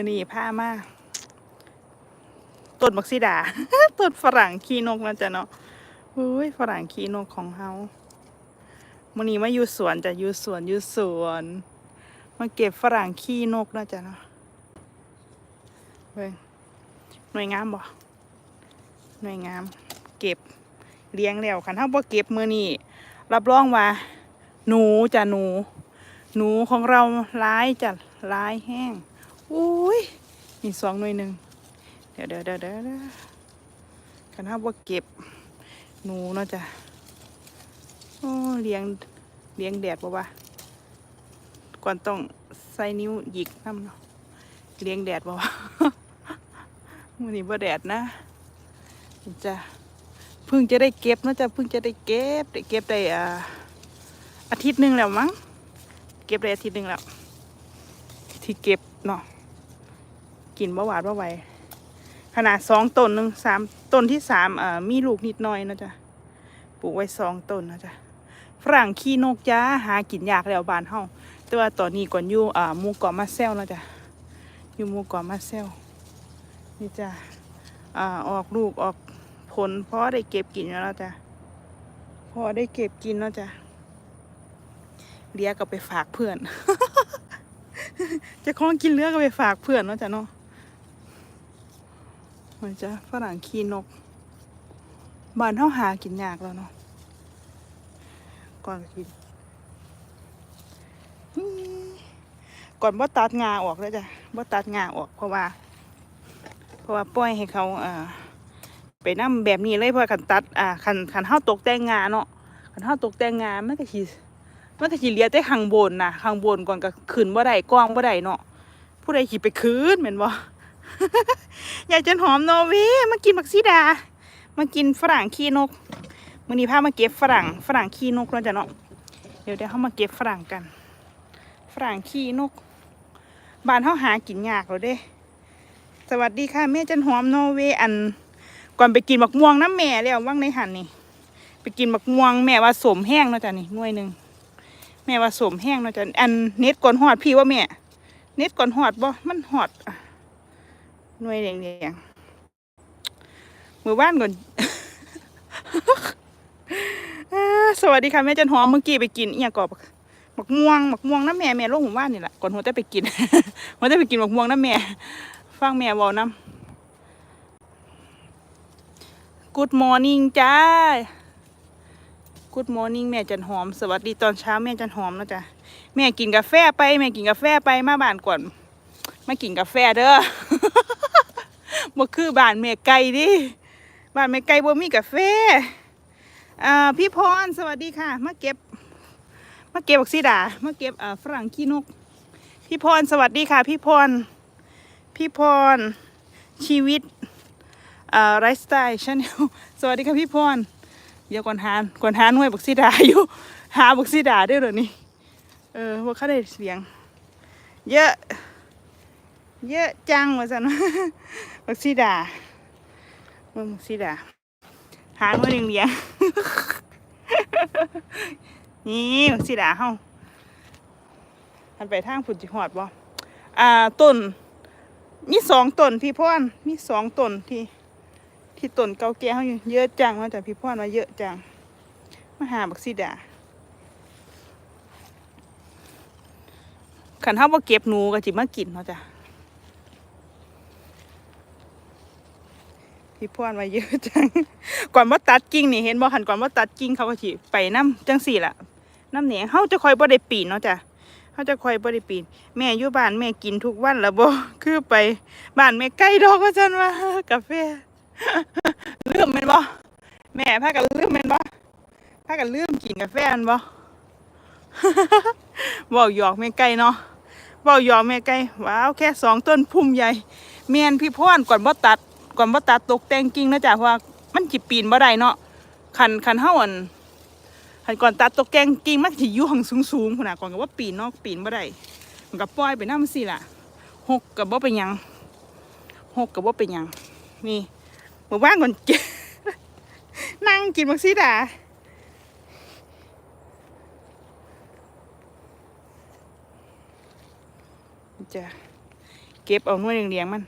อนี่ผ้ามาต้นบักซีดาต้นฝรั่งขี้นกนะจ๊ะเนาะอุ้ยฝรั่งขี้นกของเฮามื่อนี้มาอยู่สวนจะอยู่สวนอยู่สวนมาเก็บฝรั่งขี้นกนะจ๊ะเนาะเว้ยหน่วยงามบ่หน่วยงาม เก็บเลี้ยงแล้วคันถ้าบ่เก็บมือนี้รับรองว่า หนูจะหนู หนูของเราร้ายจะร้ายแห้ง อุ้ยมีสองหน่วยหนึ่งเดี๋ยวเดี๋ยวเดี๋ยวเดี๋ยวเดี๋ยวคันถ้าบ่เก็บหนูเนาะจ้ะโอ้เลี้ยงเลี้ยงแดดบ่วะก่อนต้องใส่นิ้วหยิกน้ำเนาะเลี้ยงแดดบ่วะมื้อนี้บ่แดดนะจ้ะเพิ่งจะได้เก็บเนาะจ้ะเพิ่งจะได้เก็บได้เก็บได้อ่าอาทิตย์หนึ่งแล้วมั้งเก็บได้อาทิตย์หนึ่งแล้วที่เก็บเนาะ กินบ่หวาดบ่ไหวขนาดสองต้นหนึ่งสามต้นที่สามอ่ามีลูกนิดหน่อยนะจ๊ะปลูกไว้สองต้นนะจ๊ะฝรั่งขี้นกจ้าหากินยากแล้วบานเฮาแต่ว่าตอนนี้ก่อนอยู่อ่ามูเกาะมาเซลนะจ๊ะอยู่มูเกาะมาเซลนี่จ้ะอ่าออกลูกออกผลเพราะได้เก็บกินแล้วจ้ะพอได้เก็บกินแล้วจ้ะเลี้ยก็ไปฝากเพื่อนจะคล้องกินเลือก็ไปฝากเพื่อนเนาะจ้ะเนาะ มันจะฝรั่งขี้นกบ้านเฮาหากินยากแล้วเนาะก่อนกินก่อนบ่ตัดงาออกแล้วจ้ะบ่ตัดงาออกเพราะว่า เพราะว่าปล่อยให้เขาอ่าไปนํแบบนี้เลยเพราะคันตัดอ่าคันคันเฮาตกแต่งงาเนาะคันเฮาตกแต่งงามันก็สิมันก็สิเลือแต่ข้างบนน่ะข้างบนก่อนก็ขึ้นบ่ได้กว้างบ่ได้เนาะผู้ใดสิไปคืนแม่นบ่ อยากจนหอมนอเวย์มากินบักซีดา มากินฝรั่งขี้นกมือนี้พามาเก็บฝรั่งฝรั่งขี้นกเนาจะเนาะเดี๋ยวเดี๋ยวเฮามาเก็บฝรั่งกัน ฝรั่งขี้นกบ้านเฮาหากินยากแล้วเด้ สวัสดีค่ะแม่จันหอมนอเวย์อัน ก่อนไปกินบักม่วงน้ำแม่แล้วว่างในหันนี่ไปกินบักม่วงแม่ว่าสมแห้งเนาะจ้ะนี่หน่วยหนึ่งแม่ว่าสมแห้งเนาะจ้ะอันเน็ตก่อนหอดพี่ว่าแม่เน็ตก่อนหอดบ่มันหอดอะ หน่วยแดงๆมือบ้านก่อน สวัสดีค่ะแม่จันหอมเมื่อกี้ไปกินเอียกอบบักม่วงบักม่วงน้ำแม่แม่ลงหมู่บ้านนี่แหละก่อนหัวจะไปกินหัวจะไปกินบักม่วงน้ำแม่ฟังแม่วอน้ำ Good morning จ้า Good morning แม่จันหอม สวัสดีตอนเช้าแม่จันหอมนะจ๊ะแม่กินกาแฟไปแม่กินกาแฟไปมาบ้านก่อนมากินกาแฟเด้อ บ่คือบ้านแม่ไก่ดิบ้านแม่ไก่บ่มีกาแฟอ่าพี่พรสวัสดีค่ะ มาเก็บ มาเก็บบักซีดามาเก็บอ่าฝรั่งขี้นก พี่พรสวัสดีค่ะ พี่พร พี่พร ชีวิตอ่าไลฟ์สไตล์ชาแนลสวัสดีค่ะพี่พรเดี๋ยวก่อนหาก่อนหาหน่วยบักซีดาอยู่ หาบักซีดาด้วยเหรอนี่เออว่าเขาได้เสียง เยอะ เยอะจังว่าสันบักซีดาเบิ่งบักซีดา หาหน่วยหนึ่งเดียนี่บักซีดาเฮาหันไปทางฝุ่นจิหอดบ่อ่าต้น มีสองต้นพี่พ่อนมีสองต้นที่ที่ต้นเก่าแก่เขาอยู่เยอะจังมาจากพี่พ่อนมาเยอะจังมาหาบักซีดาขันเท้าบ่เก็บหนูก็จิมากินเนาะจ้ะ พี่พ่อนมาเยอะจัง ก่อนว่าตัดกิ่งนี่เห็นบ่หันก่อนว่าตัดกิ่งเขาก็สิไปน้ำจังสี่ละน้ำเหนียงเขาจะคอยบ่ได้ปีนเนาะจ้ะเขาจะคอยบ่ได้ปีน แม่อยู่บ้านแม่กินทุกวันแล้วบ่คือไปบ้านแม่ใกล้ดอกว่าจันว่ากาแฟลืมแม่นบ่แม่พากันลืมแม่นบ่พากันลืมกินกาแฟแม่นบ่เว้าหยอกแม่ไก่เนาะเว้าหยอกแม่ไก่ว้าวแค่สองต้นพุ่มใหญ่แม่นพี่พรก่อนบ่ตัด ก่อนบ่ตัดตกแต่งกิ่งนะจ๊ะเพราะว่ามันสิปีนบ่ได้เนาะคันคันเฮาอันคันก่อนตัดตกแต่งกิ่งมันสิอยู่หังสูงๆพุ่นน่ะก่อนก็ว่าปีนเนาะปีนบ่ได้มันก็ปล่อยไปนำสิล่ะหกก็บ่เป็นหยังหกก็บ่เป็นหยังนี่เมื่อวานก่อนกินนั่งกินมักซีดาจะเก็บเอาหน่วยเลี้ยงๆมัน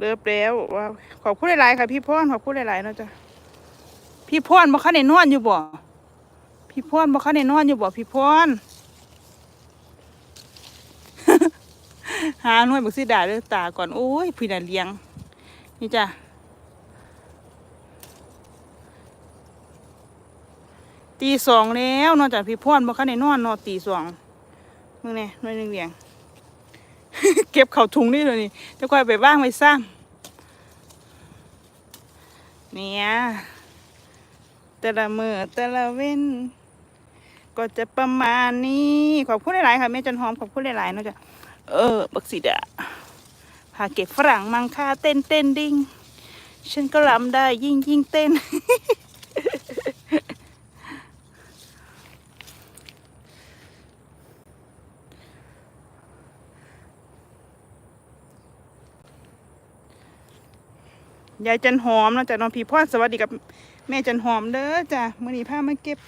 เลิฟแล้วว้าวขอบคุณหลายๆค่ะพี่พรขอบคุณหลายๆเนาะจ้ะพี่พรบ่คันได้นอนอยู่บ่พี่พรบ่คันได้นอนอยู่บ่พี่พรหาหน่วยบักซิดาเด้อตาก่อนโอ้ยพี่น่ะเลี้ยง นี่จ้ะตีสองแล้วเนอกจากพี่พรบ่คันได้นอนเนอนตีสองมึงเนี่ยหน่วยหนึงเลี้ยง เก็บเข่าถุงนี่เลยนี่จะค่อยไปว่างไว้ซ้ำเนี่ยแต่ละมือแต่ละเว้น ก็จะประมาณนี้ ขอบคุณหลายๆค่ะแม่จันหอมขอบคุณหลายๆเนาะจ๊ะเออ บักสีดาพาเก็บฝรั่งมังค่าเต้นเต้นดิ้งฉันก็รำได้ยิ่งยิ่งเต้น ยายจันหอมนะจ้ะน้องพี่พ่อสวัสดีกับแม่จันหอมเด้อจ้ะมื่อนี้พามาเก็บ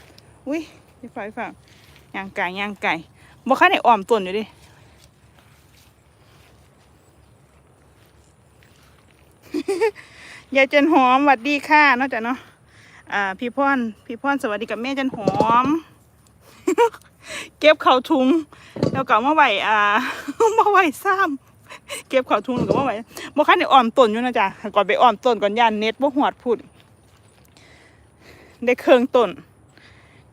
อุ้ยพี่ฝ่ายฝั่งย่างไก่ย่างไก่บ่ค่าได้อ่อมต้นอยู่ดิยายจันหอมสวัสดีค่ะนาะจ้ะเนาะอ่าพี่พ่อนพี่พ่อนสวัสดีกับแม่จันหอม เก็บเข่าถุงแล้วก็เอามาไหวอ่ามาไหวซ้ำ เก็บเข่าถุงแล้วก็มาไหวบ่คันได้อ่อมต้นอยู่นะจ๊ะก่อนไปอ่อมต้นก่อนย่านเน็ตบ่หวดพูดได้เครื่องต้น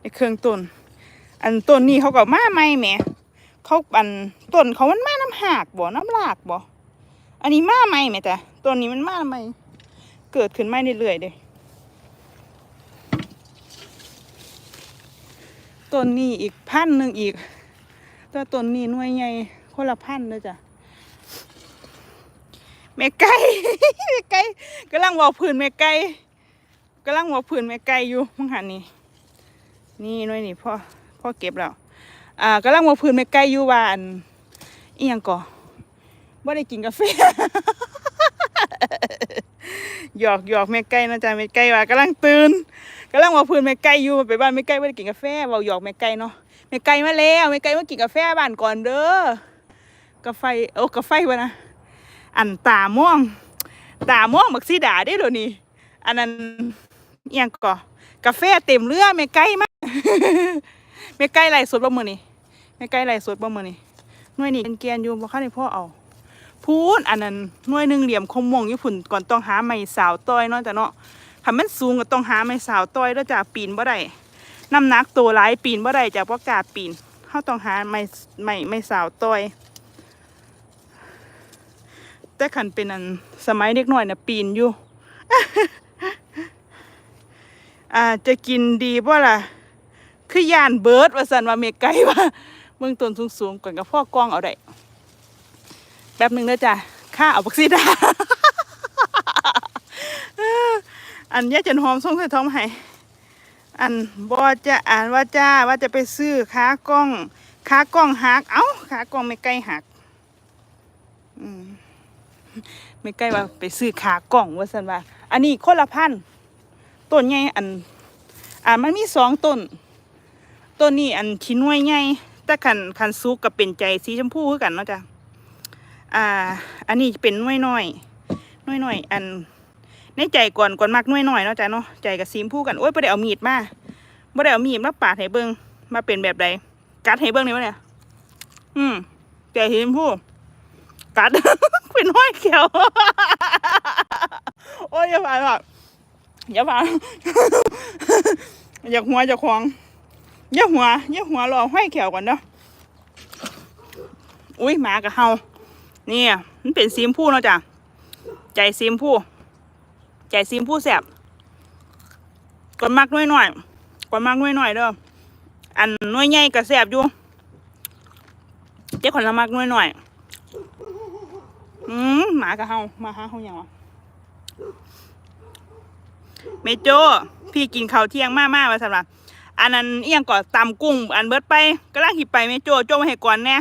ได้เครื่องต้น อันต้นนี้เขาก็มาใหม่แหมเขาอันต้นเขามันมาน้ำหากบ่น้ำหลากบ่อันนี้มาใหม่แหมจ้ะต้นนี้มันมาใหม่เกิดขึ้นใหม่เรื่อยๆเด้ต้นนี้อีกพันหนึ่งอีกแตัวต้นนี้หน่วยใหญ่คนละพันเลยจ้ะ แม่ไก่แม่ไก่กำลังบอกพื้นแม่ไก่กำลังบอกพื้นแม่ไก่อยู่มึงหันนี่นี่น่วยนี่พ่อพ่อเก็บแล้วอ่ากำลังมาพื้นแม่ไก่อยู่ว่าอันอียงก่อบ่ได้กินกาแฟหยอกหยอกแม่ไก่นะจ๊ะแม่ไก่ว่ากำลังตื่นกำลังมาพื้นแม่ไก่อยู่ไปบ้านแม่ไก่บ่ได้กินกาแฟเว้าหยอกแม่ไก่เนาะแม่ไก่มาแล้วแม่ไก่มากินกาแฟบ้านก่อนเด้อกาแฟโอ้กาแฟวะนะ อันตาม่วง ตาม่วงบักซีดาได้เดี๋ยนี้อันนั้นอียังก่อกาแฟเต็มเรือแม่ไก่มาแม่ไก่ไหลฟ์สดบ่มือนี้แม่ไก่ไหลฟ์สดบ่มือนี้หน่วยนี้เกียนอยู่บ่คันได้พ่อเอาพูนอันนั้นหน่วยหนึ่งเหลี่ยมคมมงญี่ปุ่นก่อนต้องหาไม้สาวต้อยเนาะจ้ะเนาะถ้ามันสูงก็ต้องหาไม้สาวต้อยแล้วจ้ะปีนบ่ได้น้ำหนักตัวหลายปีนบ่ได้จ้ะบ่กล้าปีนเฮาต้องหาไม้ไม้ไม้สาวต้อย แต่คันเป็นอันสมัยเด็กน้อยนะปีนอยู่อ่าจะกินดีบ่ล่ะ คือย่านเบิร์ดว่าสันว่าเมกไกลว่าเมืองต้นสูงๆก่อนกับพ่อกล้องเอาได้แป๊บหนึ่งเด้อจ้ะข้าเอาบักซีดาอันยายจันหอมส่งใส่ท้องมาให้อันบอจะอ่านว่าจ้าว่าจะไปซื้อขากล้องขากล้องหัก เอ้าขากล้องไม่ไกลหัก อืม ไม่ไกลว่าไปซื้อขากล้องว่าสันว่า อันนี้คนละพันต้นใหญ่อันอ่ามันมีสองต้นต้นนี้อันชิ้นน้วยใหญ่แต่ขันขันซุกกับเป็นใจสีชมพูคือกันเนาะจ้ะอ่า อันนี้เป็นน้อยน้อยน้อยน้อยอันในใจก่อนก่อนมักน้อยน้อยเนาะจ้ะเนาะใจกับสีชมพูกันโอ้ยไม่ได้เอามีดมาไม่ได้เอามีดมาปาดให้เบิ่งมาเป็นแบบใดกัดให้เบิ่งนี่วะเนี่ย อืมใจสีชมพู กัด เป็นห้อยเขียว โอ้ยอย่าผ่านแบบอย่าผ่านอยากหัวอยากควงอย่าหัวอย่าหัวรอห้อยแขวก่อนเด้ออุ้ยหมากับเฮานี่มันเป็นซีมพูเนาะจ้ะใจซีมพูใจซีมพูแสบก่อนมักน้อยหน่อยก่อนมักน้อยหน่อยเด้ออันน้อยใหญ่ก็แสบอยู่เจ้าขอนละมักน้อยหน่อย หมากับเฮามาหาเฮาอย่างวะเมโจ พี่กินข้าวเที่ยงมากมากว่าสำหรับอันนั้นเอียงก่อนตำกุ้ง อันเบิดไปกำลังหิบไปเมโจโจมาให้ก่อนแน่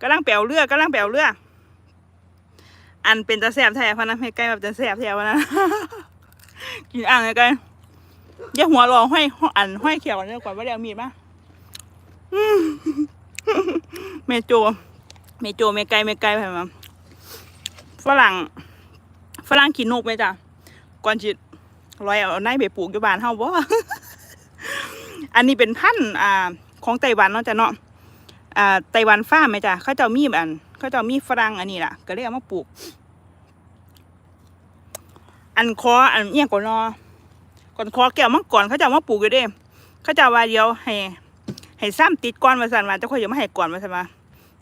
กำลังแปลวเรือกำลังแปลวเรือ อันเป็นตาแสบแท้พนะให้ใกล้แบบจะแสบแท้พะนะกินอ่างไงไกลอย่าหัวรอห้อยอันห้อยเขียวเนี่ยก่อนว่าเดี๋ยวมีดมาเมโจ เมโจเมไกลเมไกลไปมา ฝรั่งฝรั่งขีนกไหมจ้ะก่อนจิตลอยเอาในไปปลูกอยู่บ้านเฮาบ่อันนี้เป็นพันธุ์อ่า ของไต้หวันเนาะจ้ะเนาะอ่าไต้หวันฟ้าไหมจ้ะเขาเจ้ามีอันเขาเจ้ามีฝรั่งอันนี้ล่ะ ก็เลยเอามาปลูก อันคออันเอียงก่อนนอก่อนคอแก้วมังกรเขาจะเอามาปลูกอยู่เด้เขาจะว่าเดียวให้ให้ซ้ำติดก้อนมาสั่นมาจะค่อยจะมาให้ก่อนมาสั่นมา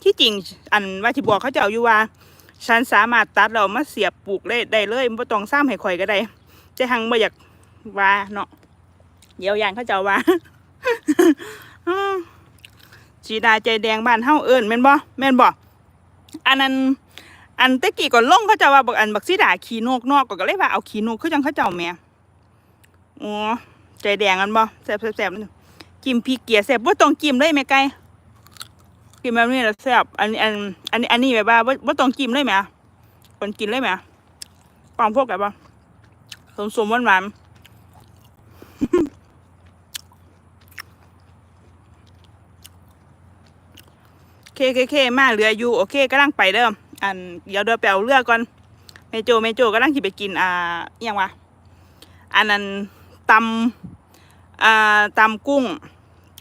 ที่จริง อันว่าที่บอกเขาจะเอาอยู่ว่า ฉันสามารถตัดเอามาเสียบปลูกได้ได้เลยไม่ต้องซ้ำให้ข่อยก็ได้จะหังบ่อยากว่าเนาะเดี๋ยวย่างเขาจะว่าอืมสีดาใจแดงบ้านเฮาเอิญแม่นบ่แม่นบ่อันนั้นอันตะกี้ก่อนลงเขาจะว่าบอกอันบักสีดาขี่นกนอกก็เลยว่าเอาขี่นกคือจังเขาเจ้าแม่อ๋อใจแดงกันบ่แซ่บแซ่บๆนั่นจิ้มพริกเกียแซ่บบ่าต้องจิ้มเลยแม่ไก่ กินแบบนี้แล้วแซ่บอันนี้อันอันนี้อันนี้แบบว่าบ่บ่ต้องจิ้มเลยแหมคนกินเลยแหม่ปังพวกแบบว่าสมๆหวานๆเคเคเคมาเหลืออยู่โอเคกำลังไปเด้ออันเดี๋ยวเดี๋ยวไปเอาเรือก่อนเมโจเมโจกำลังสิไปกินอ่าอหยังวะอันนั้นตำอ่าตำกุ้ง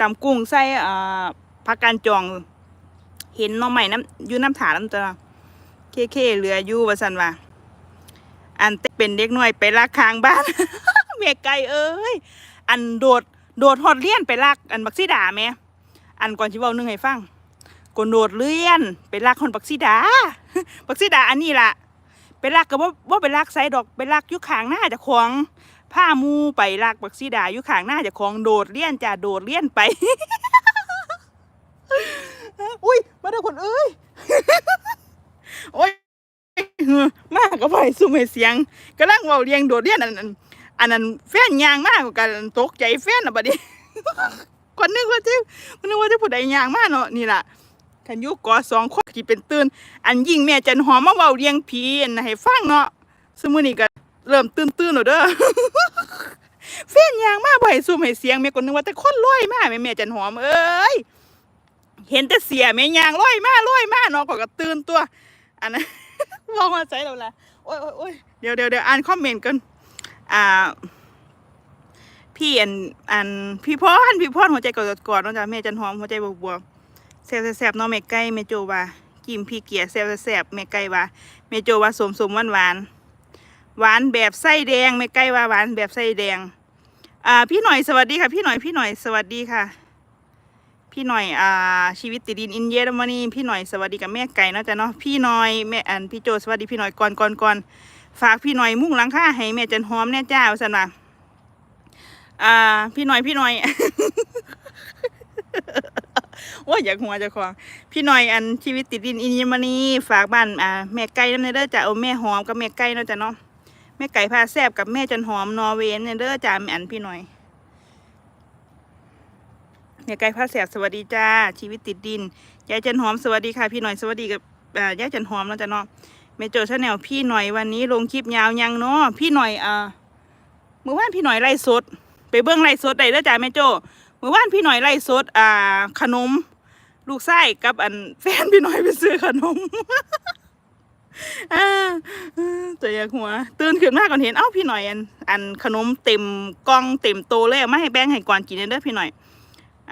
ตำกุ้งใส่อ่าผักกาดจอง เห็นหน้องใหม่น้ำอยู่น้ำถาน้ำตัวเคเคเหลืออยู่ว่าสันว่าอันแต่เป็นเด็กน้อยไปลากคางบ้านเมียไก่เอ้ยอันโดดโดดฮอดเลี้ยนไปลากอันบักซีดาแม่อันก่อนที่เว้านึงให้ฟังกนโดดเลี้ยนไปลากฮอดบักซีดาบักซีดาอันนี้ล่ะไปลากก็บ่บ่ไปลากไซดอกไปลากยู่ข้างหน้าจะของผ้ามูไปลากบักซีดาอยู่ขางหน้าจะของโดดเลี้ยนจ้าโดดเลี้ยนไป อุ้ยมาเด้อคนเอ้ยโอ้ยมากก็ไปสุ่มให้เสียงกำลังเว้าเรียงโดดเรียนอันนั้นอันนั้นแฟนยางมากกว่ากันตกใจแฟนอะบัดนี้คนนึกว่าที่คนนึกว่าที่ผู้ใดยางมากเนาะนี่ล่ะขันยุกอสองคนที่เป็นตื่นอันยิ่งแม่จันหอมมาเว้าเรียงผีอันให้ฟังเนาะสมื้อนี้ก็เริ่มตื่นตื่นแล้วเด้อแฟนยางมากบ่ให้ซุ่มให้เสียงแม่ก็นึกว่าแต่คนลอยมากแม่แม่จันหอมเอ้ย เห็นแต่เสียแม่ยางลอยมาลอยมาเนาะก็ก็ตื่นตัว อันนั้นมองมาใส่เราละโอ้ยโอ้ยโอ้ยเดี๋ยวเดี๋ยวเดี๋ยวอ่านคอมเมนต์กันอ่า พี่อันอันพี่พ่อนพี่พ่อนหัวใจกอดกอดๆเนาะจ้ะแม่จันหอมหัวใจบวกบวกๆแซ่บแซ่บๆเนาะแม่ไก่แม่โจว่ากิมพี่เกียแซ่บแซ่บๆแม่ไก่ว่าแม่โจว่าสมสมหวานหวานหวานแบบไส้แดงแม่ไก่ว่าหวานแบบไส้แดง อ่า พี่หน่อยสวัสดีค่ะ พี่หน่อยพี่หน่อยสวัสดีค่ะ พี่หน่อยอ่าชีวิตติดดินอินเยอรมนีพี่หน่อยสวัสดีกับแม่ไก่เนาะจ้ะเนาะพี่หน่อยแม่อันพี่โจสวัสดีพี่หน่อยก่อนก่อนก่อนฝากพี่หน่อยมุ่งหลังค่าให้แม่จันหอมแน่จ้าสันว่าอ่า พี่หน่อยพี่หน่อยโอ้ยอยากหัวจะควงพี่หน่อยอันชีวิตติดดินอินเยอรมนีฝากบ้านอ่าแม่ไก่นั่นเด้อจ้ะเอาแม่หอมกับแม่ไก่เนาะจ้ะเนาะแม่ไก่พาแซบกับแม่จันหอมนอร์เวย์เนี่ยเด้อจ้ะแม่อันพี่หน่อย ยายไก่ผ้าแสบสวัสดีจ้า ชีวิตติดดิน ยายจันหอมสวัสดีค่ะ พี่หน่อยสวัสดีกับยายจันหอมแล้วจ้ะเนาะเมโจชาแนลพี่หน่อยวันนี้ลงคลิปยาวยังเนาะพี่หน่อยเอ่าเมื่อวานพี่หน่อยไล่สด ไปเบื้องไล่สดได้แล้วจ้าแม่โจเมื่อวานพี่หน่อยไล่สดอ่าขนม ลูกไส้กับอันแฟนพี่หน่อยไปซื้อขนมอ่าตัวอยากหัว ตื่นขึ้นมาก่อนเห็นเอ้าพี่หน่อยอันอันขนมเต็มกล่องเต็มโตเลยเอามาให้แบ่งให้ก่อนกินเด้อพี่หน่อย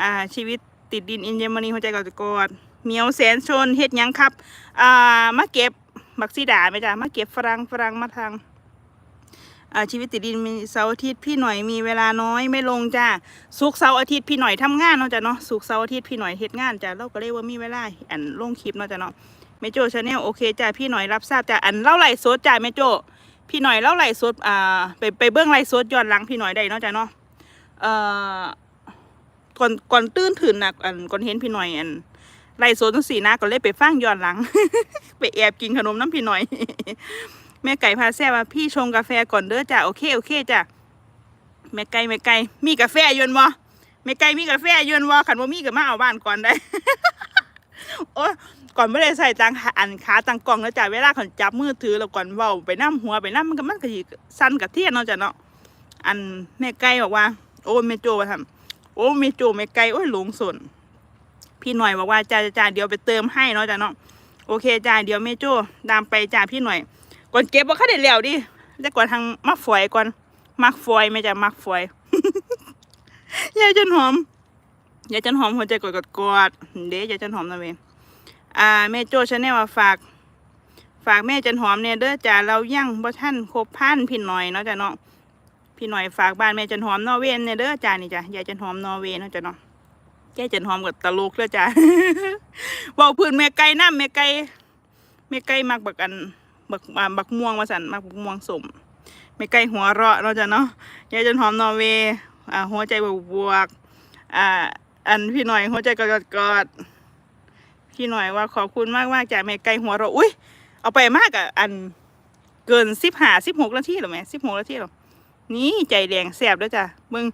อ่าชีวิตติดดินอินเยอรมนีหัวใจกอดกอดเมียวแสนชนเฮ็ดยังครับอ่ามาเก็บบักซีดาไหมจ้ะมาเก็บฝรั่งฝรั่งมาทางอ่าชีวิตติดดินมีเสาร์อาทิตย์พี่หน่อยมีเวลาน้อยไม่ลงจ้าสุกร์เสาร์อาทิตย์พี่หน่อยทำงานเนาะจ้ะเนาะสุกร์เสาร์อาทิตย์พี่หน่อยเฮ็ดงานจ้ะเราก็เลยว่ามีเวลาอันลงคลิปเนาะจ้ะเนาะแม่โจชาแนลโอเคจ้ะพี่หน่อยรับทราบจ้ะอันเล่าไหลฟ์สดจ้ะแม่โจพี่หน่อยเล่าไหลฟ์สดอ่าไปไปเบื้องไลสดย้อนหลังพี่หน่อยได้เนาะจ้ะเนาะเอ่อ ก่อนก่อนตื่นถืนนะอันก่อนเห็นพี่หน่อยอันไล่โซนสี่นะก็เลยไปฟังย้อนหลัง ไปแอบกินขนมน้ำพี่หน่อย แม่ไก่พาแซ่ว่าพี่ชงกาแฟก่อนเด้อจ้ะโอเคโอเคจ้ะแม่ไก่แม่ไก่มีกาแฟยนบ่แม่ไก่มีกาแฟยนบ่ขันว่ามีก็มาเอาบ้านก่อนได้ โอ้ก่อนไม่ได้ใส่ตังอันขาตังกล่องแล้วจ้ะเวลาเขาจับมือถือแล้วก่อนเว้าไปน้ำหัวไปน้ำมันก็มันก็สิสั่นกับเทียนเนาะจ้ะเนาะอันแม่ไก่บอกว่า โอ้แม่โจว่าทำ โอ้แม่โจแม่ไก่โอ้ยหลงสนพี่หน่อยบอกว่าจ้าจ้าเดี๋ยวไปเติมให้เนาะจ้าเนาะโอเคจ้าเดี๋ยวแม่โจตามไปจ้าพี่หน่อยก่อนเก็บว่าเขาได้แล้วดิแต่ก่อนทางมักฝอยก่อนมักฝอยไม่จ้ะมักฝอยยายจันหอมยายจันหอมหัวใจกดกดกดเด้ยายจันหอมนะเวอ่าแม่โจชาแนลฝากฝากแม่จันหอมเนี่ยเด้อจ้าเรายั่งบ่ท่านครบพันพี่หน่อยเนาะจ้ะเนาะ พี่หน่อยฝากบ้านแม่จันหอมนอเวนเนี่ยเด้อจ้านี่จ้ะยายจันหอมนอเวนเนาะจ้ะเนาะยายจันหอมกับตะลุกเลยจ้ะเว้าพื้นแม่ไก่น้ำแม่ไก่แม่ไก่มักบักอันบักบักม่วงมาสั่นมักบักม่วงสมแม่ไก่หัวเราะเนาะจ้ะเนาะยายจันหอมนอเวอ่าหัวใจบวกบวกอ่าอันพี่หน่อยหัวใจกอดกอดพี่หน่อยว่าขอบคุณมากมากจากแม่ไก่หัวเราะอุ้ยเอาไปมากอะอันเกินสิบห้าสิบหกนาทีหรอไหมสิบหกนาทีหรอ นี่ใจแดงแสบด้วยจ้ะมึง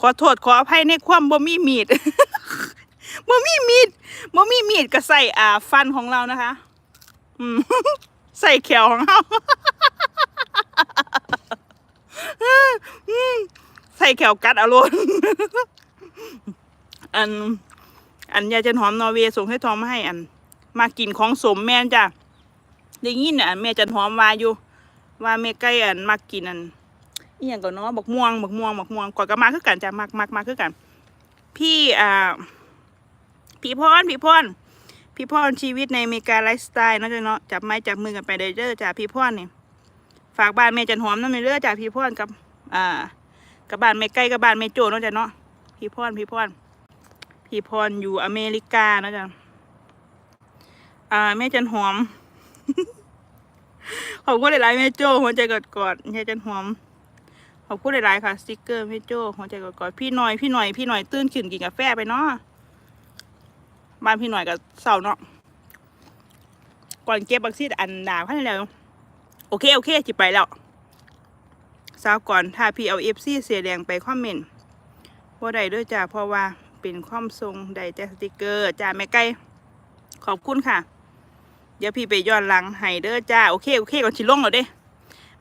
ขอโทษขออภัยในความบ่มีมีดบ่มีมีดบ่มีมีดก็ใส่อ่า ฟันของเรานะคะอืมใส่แขวของเราใส่แขวกัดอารมณ์อัน อันยาจันหอมนอร์เวย์ส่งให้ทอมมาให้อัน มากินของสมแม่นจ้ะได้ยินน่ะแม่จันหอมว่าอยู่ ว่าแม่ไก่อันมักกินอัน อีหยังก็เนาะบักม่วงบักม่วงบักม่วงก่อนก็มาคือกันจ้ะมักมักมักคือกัน พี่อ่าพี่พรพี่พรพี่พรชีวิตในอเมริกาไลฟ์สไตล์เนาะจ้ะเนาะจับไม้จับมือกันไปเด้อเด้อจ้ะพี่พรนี่ฝากบ้านแม่จันหอมนั่นเด้อจ้ะพี่พรกับอ่ากับบ้านแม่ไก่กับบ้านแม่โจเนาะจ้ะเนาะพี่พรพี่พรพี่พรอยู่อเมริกาเนาะจ้ะอ่าแม่จันหอมขอบคุณหลายๆแม่โจ้หัวใจกอดกอดๆยายจันหอม ขอบคุณหลายๆค่ะสติกเกอร์แม่โจหัวใจกอดๆพี่หน่อยพี่หน่อยพี่หน่อยตื่นขึ้นกินกาแฟไปเนาะบ้านพี่หน่อยกับเสาเนาะก่อนเก็บบักซีดอันดาพันแล้วโอเคโอเคจิไปแล้วสาวก่อนถ้าพี่เอาเอฟซีเสียแดงไปคอมเมนต์ว่าใดด้วยจ้าเพราะว่าเป็นความทรงใดแต่สติกเกอร์จ้าแม่ไก่ขอบคุณค่ะ เดี๋ยวพี่ไปย้อนหลังให้เด้อจ้าโอเคโอเคก่อนชิลงแล้วเด้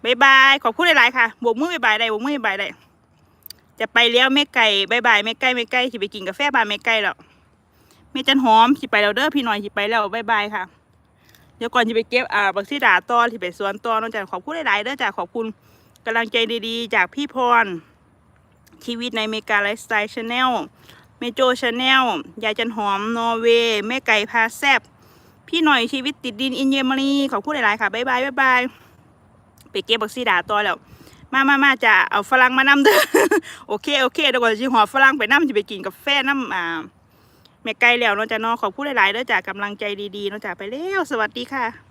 บายบาย ขอบคุณหลายๆค่ะบวกมือบายบายได้บวกมือบายบายได้จะไปแล้วแม่ไก่บายบายแม่ไก่แม่ไก่สิไปกินกาแฟบานแม่ไก่แล้วแม่จันหอมสิไปแล้วเด้อพี่หน่อยสิไปแล้วบายบายค่ะ เดี๋ยวก่อนจะไปเก็บอ่าบักซี่ดาตอที่ไปสวนตอน้องจันขอบคุณหลายๆเด้อจ้าขอบคุณกำลังใจดีๆ จากพี่พร ชีวิตในเมกาไลฟ์สไตล์ชาแนลเมโจชาแนลยายจันหอมนอร์เวย์แม่ไก่พาแซบพี่หน่อยชีวิตติดดินอินเยมารีขอบคุณหลายๆค่ะบายบายบายบาย ไปเก็บบักซีดาต่อแล้วมามามาจะเอาฝรั่งมานำเด้อโอเคโอเคเดี๋ยวก่อนจะหอฝรั่งไปนั่มจะไปกินกาแฟน้ำอ่าแม่ไก่แล้วเนาะจ้ะเนาะขอบคุณหลายๆเด้อจ้ะกำลังใจดีๆเนาะจ้ะไปแล้วสวัสดีค่ะ